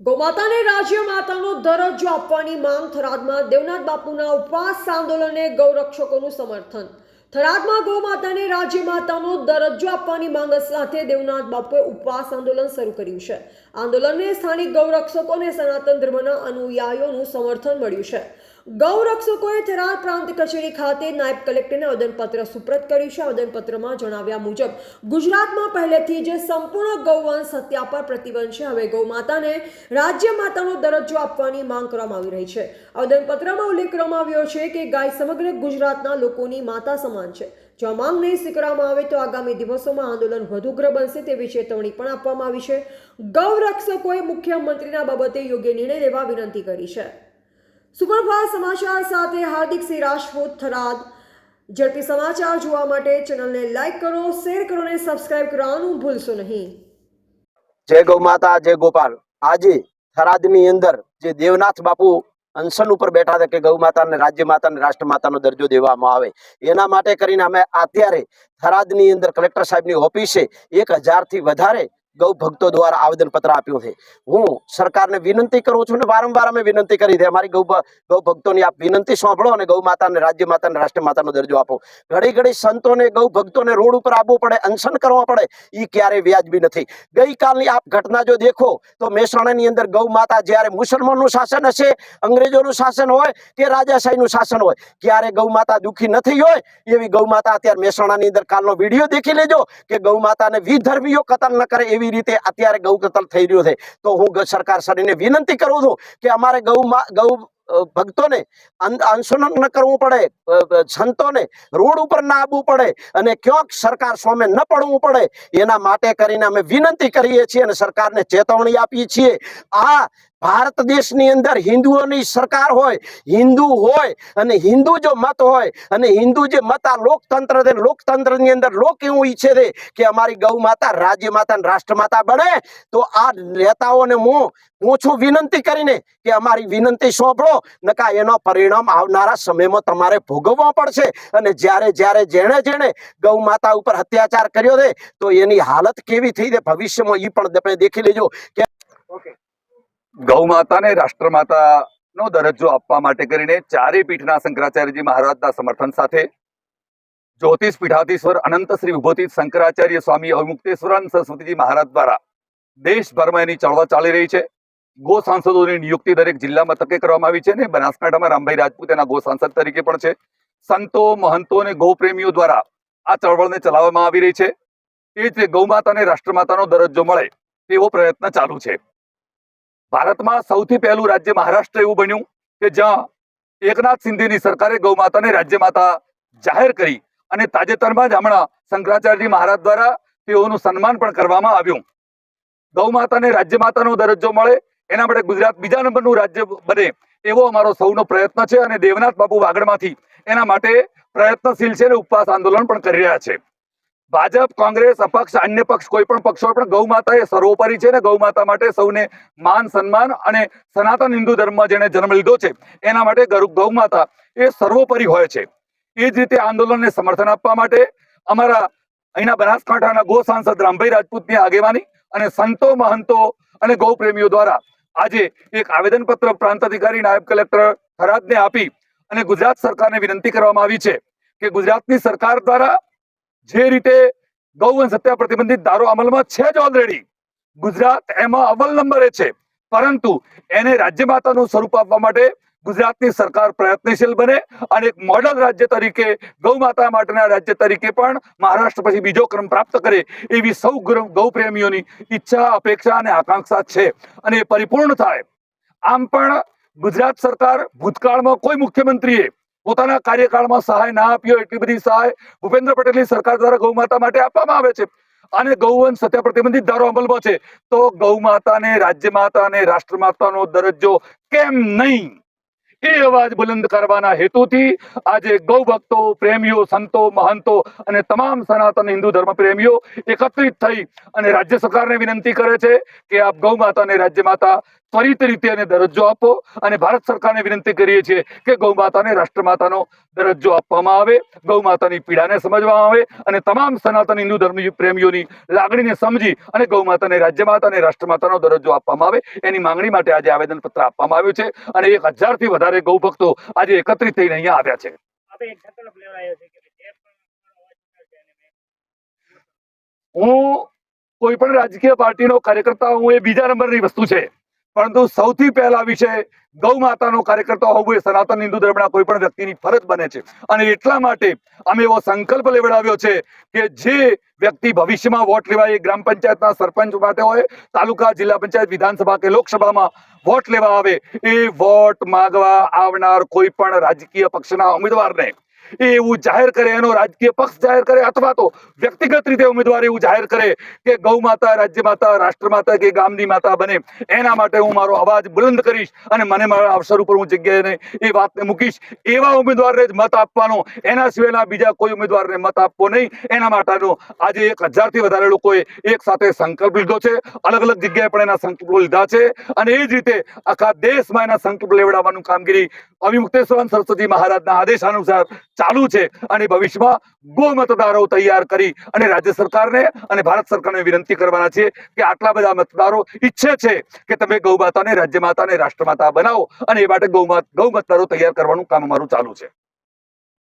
ગૌમાતાને રાજ્ય માતાનો દરજ્જો આપવાની માંગ થરાદમાં દેવનાથ બાપુના ઉપવાસ આંદોલનને ગૌરક્ષકોનું સમર્થન. થરાદમાં ગૌમાતાને રાજ્ય માતાનો દરજ્જો આપવાની માંગ સાથે દેવનાથ બાપુએ ઉપવાસ આંદોલન શરૂ કર્યું છે. આંદોલનને સ્થાનિક ગૌરક્ષકો અને સનાતન ધર્મના અનુયાયીઓનું સમર્થન મળ્યું છે. ગૌરક્ષકોએ થરાર પ્રાંત કચેરી ખાતે નાયબ કલેક્ટરને આવેદનપત્ર સુપ્રત કર્યું છે. આવેદનપત્રમાં જણાવ્યા મુજબ, ગુજરાતમાં પહેલેથી જ સંપૂર્ણ ગૌવંશ હત્યા પર પ્રતિબંધ છે. હવે ગૌમાતાને રાજ્ય માતાનો દરજ્જો આપવાની માંગ કરવામાં આવી રહી છે. આવેદનપત્રમાં ઉલ્લેખ કરવામાં આવ્યો છે કે, ગાય સમગ્ર ગુજરાતના લોકોની માતા સમાન છે. જો માંગ નહીં સ્વીકારવામાં આવે તો આગામી દિવસોમાં આંદોલન વધુ ઉગ્ર બનશે તેવી ચેતવણી પણ આપવામાં આવી છે. ગૌરક્ષકોએ મુખ્યમંત્રીના બાબતે યોગ્ય નિર્ણય લેવા વિનંતી કરી છે. સુપરફાસ્ટ સમાચાર સાથે હાર્દિક સિંહ રાજપૂત થરાદ. ઝડપી સમાચાર જોવા માટે ચેનલને લાઈક કરો, શેર કરો અને સબસ્ક્રાઇબ કરવાનું ભૂલશો નહીં. જય ગૌ માતા, જય ગોપાલ. આજે થરાદની અંદર જે દેવનાથ બાપુ અનશન ઉપર બેઠા હતા કે ગૌ માતાને રાજ્ય માતાને રાષ્ટ્ર માતાનો દરજ્જો દેવામાં આવે. એના માટે કરીને અમે અત્યારે થરાદની અંદર કલેક્ટર સાહેબની ઓફિસે એક હજારથી વધારે ગૌ ભક્તો દ્વારા આવેદનપત્ર આપ્યું છે. હું સરકારને વિનંતી કરું છું ને વારંવાર અમે વિનંતી કરી છે. અમારી ગૌ ગૌ ભક્તોની આપ વિનંતી સાંભળો અને ગૌ માતાને રાજ્ય માતાને રાષ્ટ્ર માતાનો દરજ્જો આપો. ઘડી ઘડી સંતોને, ગૌ ભક્તોને રોડ ઉપર આવવું પડે, અનશન કરવો પડે એ ક્યારેય વ્યાજબી નથી. ગઈકાલની આપ ઘટના જો દેખો, તો મહેસાણાની અંદર ગૌ માતા જ્યારે મુસલમાનનું શાસન હશે, અંગ્રેજોનું શાસન હોય કે રાજાશાહીનું શાસન હોય, ક્યારે ગૌ માતા દુઃખી નથી હોય, એવી ગૌ માતા અત્યારે મહેસાણાની અંદર કાલનો વીડિયો દેખી લેજો કે ગૌ માતાને વિધર્મીઓ કતલ ન કરે એવી રીતે અત્યારે ગૌ કતલ થઈ રહ્યો છે. તો હું સરકાર શ્રીને વિનંતી કરું છું કે અમારે ગૌમાં ગૌ ભક્તોને અન- ન કરવું પડે સંતોને રોડ ઉપર ના આવવું પડે અને ક્યાંક સરકાર સામે ન પડવું પડે. એના માટે કરીને અમે વિનંતી કરીએ છીએ અને સરકારને ચેતવણી આપીએ છીએ. આ ભારત દેશની અંદર હિન્દુઓની સરકાર હોય, હિન્દુ હોય અને હિન્દુ જો મત હોય અને હિન્દુ જે મત આ લોકતંત્ર છે, લોકતંત્રની અંદર લોક એવું ઈચ્છે છે કે અમારી ગૌ માતા રાજ્ય માતા અને રાષ્ટ્ર માતા બને, તો આ નેતાઓને હું પૂછું વિનંતી કરીને કે અમારી વિનંતી સોંપડો નકા એનો પરિણામ આવનારા સમયમાં તમારે ભોગવવો પડશે. અને જ્યારે જ્યારે, જેણે જેણે ગૌ માતા ઉપર અત્યાચાર કર્યો છે, તો એની હાલત કેવી થઈ છે, ભવિષ્યમાં એ પણ તમે દેખી લેજો. કે ગૌ માતાને રાષ્ટ્રમાતા નો દરજ્જો આપવા માટે કરીને ચારે પીઠના શંકરાચાર્યજી મહારાજના સમર્થન સાથે જ્યોતિષ પીઠાધીશ્વર અનંત શ્રી વિભૂતિ શંકરાચાર્ય સ્વામી અવિમુક્તેશ્વરાનંદ સરસ્વતીજી મહારાજ દ્વારા દેશભરમાં એની ચળવળ ચાલી રહી છે. ગો સાંસદોની નિયુક્તિ દરેક જિલ્લામાં તકે કરવામાં આવી છે અને બનાસકાંઠામાં રામભાઈ રાજપૂત એના ગો સાંસદ તરીકે પણ છે. સંતો, મહંતો અને ગૌ પ્રેમીઓ દ્વારા આ ચળવળને ચલાવવામાં આવી રહી છે. એ જ રીતે ગૌ માતાને રાષ્ટ્રમાતાનો દરજ્જો મળે તેવો પ્રયત્ન ચાલુ છે. ભારતમાં સૌથી પહેલું રાજ્ય મહારાષ્ટ્ર એવું બન્યું કે જ્યાં એકનાથ સિંધીની સરકારે ગૌ માતાને રાજ્ય માતા જાહેર કરી અને તાજેતરમાં જ હમણાં શંકરાચાર્યજી મહારાજ દ્વારા તેઓનું સન્માન પણ કરવામાં આવ્યું. ગૌ માતાને રાજ્ય માતાનો દરજ્જો મળે, એના માટે ગુજરાત બીજા નંબરનું રાજ્ય બને એવો અમારો સૌનો પ્રયત્ન છે અને દેવનાથ બાપુ વાગડમાંથી એના માટે પ્રયત્નશીલ છે અને ઉપવાસ આંદોલન પણ કરી રહ્યા છે. ભાજપ, કોંગ્રેસ, અપક્ષ, અન્ય પક્ષ, કોઈ પણ પક્ષ પણ ગૌ માતા એ સર્વોપરી છે ને ગૌ માતા માટે સૌને માન, સન્માન અને સનાતન હિન્દુ ધર્મમાં જેને જન્મ લીધો છે, એના માટે ગૌ માતા એ સર્વોપરી હોય છે. એ જ રીતે આંદોલનને સમર્થન આપવા માટે અમારા અહીંના બનાસકાંઠાના ગો સાંસદ રામભાઈ રાજપૂતની આગેવાની અને સંતો, મહંતો અને ગૌ પ્રેમીઓ દ્વારા આજે એક આવેદનપત્ર પ્રાંત અધિકારી, નાયબ કલેક્ટર થરાદને આપી અને ગુજરાત સરકારને વિનંતી કરવામાં આવી છે કે ગુજરાતની સરકાર દ્વારા જે રીતે ગૌવંશ હત્યા પ્રતિબંધિત ધારો અમલમાં છે જ ઓલરેડી ગુજરાત એમાં અવ્વલ નંબરે છે. પરંતુ એને રાજ્ય માતાનું સ્વરૂપ આપવા માટે ગુજરાતની સરકાર પ્રયત્નશીલ બને અને એક મોડલ રાજ્ય તરીકે, ગૌ માતા માટેના રાજ્ય તરીકે પણ મહારાષ્ટ્ર પછી બીજો ક્રમ પ્રાપ્ત કરે એવી સૌ ગૌ પ્રેમીઓની ઈચ્છા, અપેક્ષા અને આકાંક્ષા છે. અને એ પરિપૂર્ણ થાય. આમ પણ ગુજરાત સરકાર ભૂતકાળમાં કોઈ મુખ્યમંત્રીએ પોતાના કાર્યકાળમાં સહાય ના આપ્યો, એટલી બધી સહાય ભૂપેન્દ્ર પટેલની સરકાર દ્વારા ગૌ માતા માટે આપવામાં આવે છે. અને ગૌવંશ સત્યા પ્રતિબંધિત ધારો અમલમાં છે. તો ગૌ માતાને, રાજ્ય માતાને, રાષ્ટ્ર માતાનો દરજ્જો કેમ નહીં? એ અવાજ બુલંદ કરવાના હેતુથી આજે ગૌ ભક્તો, પ્રેમીઓ, સંતો, મહંતો અને તમામ સનાતન હિન્દુ ધર્મ પ્રેમીઓ એકત્રિત થઈ અને રાજ્ય સરકારને વિનંતી કરે છે કે આપ ગૌ માતાને, રાજ્ય માતા ત્વરિત રીતે એને દરજ્જો આપો અને ભારત સરકારને વિનંતી કરીએ છીએ કે ગૌ માતાને રાષ્ટ્રમાતાનો દરજ્જો આપવામાં આવે ગૌ માતાની પીડાને સમજવામાં આવે અને તમામ સનાતન હિન્દુ ધર્મ પ્રેમીઓની લાગણીને સમજી અને ગૌ માતાને રાજ્ય માતા અને રાષ્ટ્રમાતાનો દરજ્જો આપવામાં આવે એની માંગણી માટે આજે આવેદન પત્ર આપવામાં આવ્યું છે અને એક હજારથી વધારે ગૌ ભક્તો આજે એકત્રિત થઈને અહીંયા આવ્યા છે. હું કોઈ પણ રાજકીય પાર્ટીનો કાર્યકર્તા હું એ બીજા નંબરની વસ્તુ છે. પરંતુ સૌથી પહેલા વિષય ગૌ માતાનો કાર્યકર્તા હોવું એ સનાતન હિન્દુ ધર્મના કોઈ પણ વ્યક્તિની ફરજ બને છે. અને એટલા માટે અમે એવો સંકલ્પ લેવડાવ્યો છે કે જે વ્યક્તિ ભવિષ્યમાં વોટ લેવા એ ગ્રામ પંચાયતના સરપંચ માટે હોય, તાલુકા, જિલ્લા પંચાયત, વિધાનસભા કે લોકસભામાં વોટ લેવા આવે એ વોટ માગવા આવનાર કોઈ પણ રાજકીય પક્ષના ઉમેદવારને એ એવું જાહેર કરે, એનો રાજકીય પક્ષ જાહેર કરે અથવા તો વ્યક્તિગત રીતે ઉમેદવાર એવું જાહેર કરે કે ગૌ માતા રાજ્ય માતા, રાષ્ટ્ર માતા કે ગામની માતા બને. એના માટે હું મારો અવાજ બુલંદ કરીશ અને મને મારા અવસર ઉપર હું જગ્યાએ એ વાતને મૂકીશ. એવા ઉમેદવારને જ મત આપવાનો. એના સિવાયના બીજા કોઈ ઉમેદવારને મત આપવો નહીં. એના માટેનો આજે એક હજારથી વધારે લોકોએ એક સાથે સંકલ્પ લીધો છે. અલગ અલગ જગ્યાએ પણ એના સંકલ્પો લીધા છે. અને એ જ રીતે આખા દેશમાં એના સંકલ્પ લેવડાવવાનું કામગીરી અવિમુક્તેશ્વર સરસ્વતી મહારાજના આદેશ અનુસાર ચાલુ છે અને ભવિષ્યમાં ગો મતદારો તૈયાર કરી અને રાજ્ય સરકારને અને ભારત સરકારને વિનંતી કરવાના છે કે આટલા બધા મતદારો ઈચ્છે છે કે તમે ગૌ માતાને રાજ્ય માતાને રાષ્ટ્ર માતા બનાવો અને એ માટે ગૌ ગૌ મતદારો તૈયાર કરવાનું કામ અમારું ચાલુ છે.